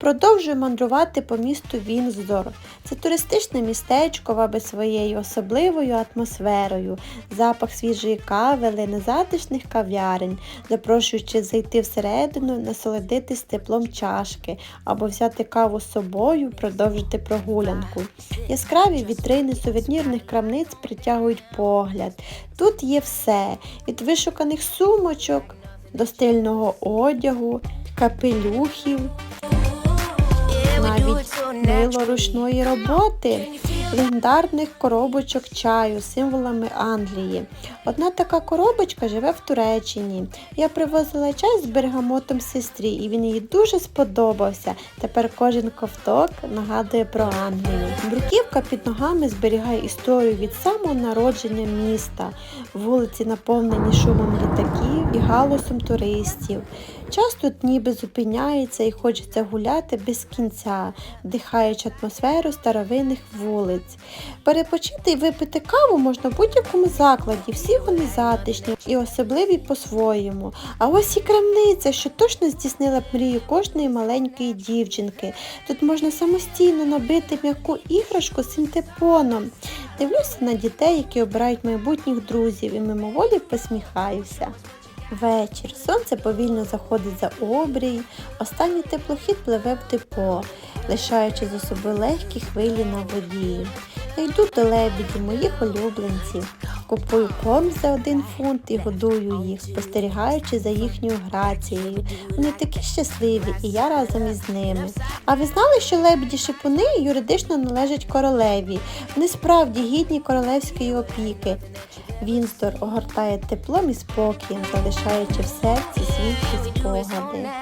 Продовжую мандрувати по місту Вінздор. Це туристичне містечко вабить своєю особливою атмосферою, запах свіжої кави, лине затишних кав'ярень, запрошуючи зайти всередину, насолодитись теплом чашки або взяти каву з собою, продовжити прогулянку. Яскраві вітрини сувенірних крамниць притягують погляд. Тут є все від вишуканих сумочок до стильного одягу, капелюхів навіть мило роботи, легендарних коробочок чаю з символами Англії. Одна така коробочка живе в Туреччині. Я привозила чай з бергамотом сестрі, і він їй дуже сподобався. Тепер кожен ковток нагадує про Англію. Бруківка під ногами зберігає історію від самого народження міста. Вулиці наповнені шумом літаків і галасом туристів. Час тут ніби зупиняється і хочеться гуляти без кінця, вдихаючи атмосферу старовинних вулиць. Перепочити і випити каву можна в будь-якому закладі, всі вони затишні і особливі по-своєму. А ось і крамниця, що точно здійснила б мрію кожної маленької дівчинки. Тут можна самостійно набити м'яку іграшку з синтепоном. Дивлюся на дітей, які обирають майбутніх друзів, і мимоволі посміхаюся. Вечір. Сонце повільно заходить за обрій, останній теплохід пливе в депо, лишаючи за собою легкі хвилі на воді. Я йду до лебіді моїх улюбленців, купую корм за один фунт і годую їх, спостерігаючи за їхньою грацією. Вони такі щасливі, і я разом із ними. А ви знали, що лебіді шипуни юридично належать королеві? Вони справді гідні королевської опіки. Вінстор огортає теплом і спокієм, залишаючи в серці світлі спогади.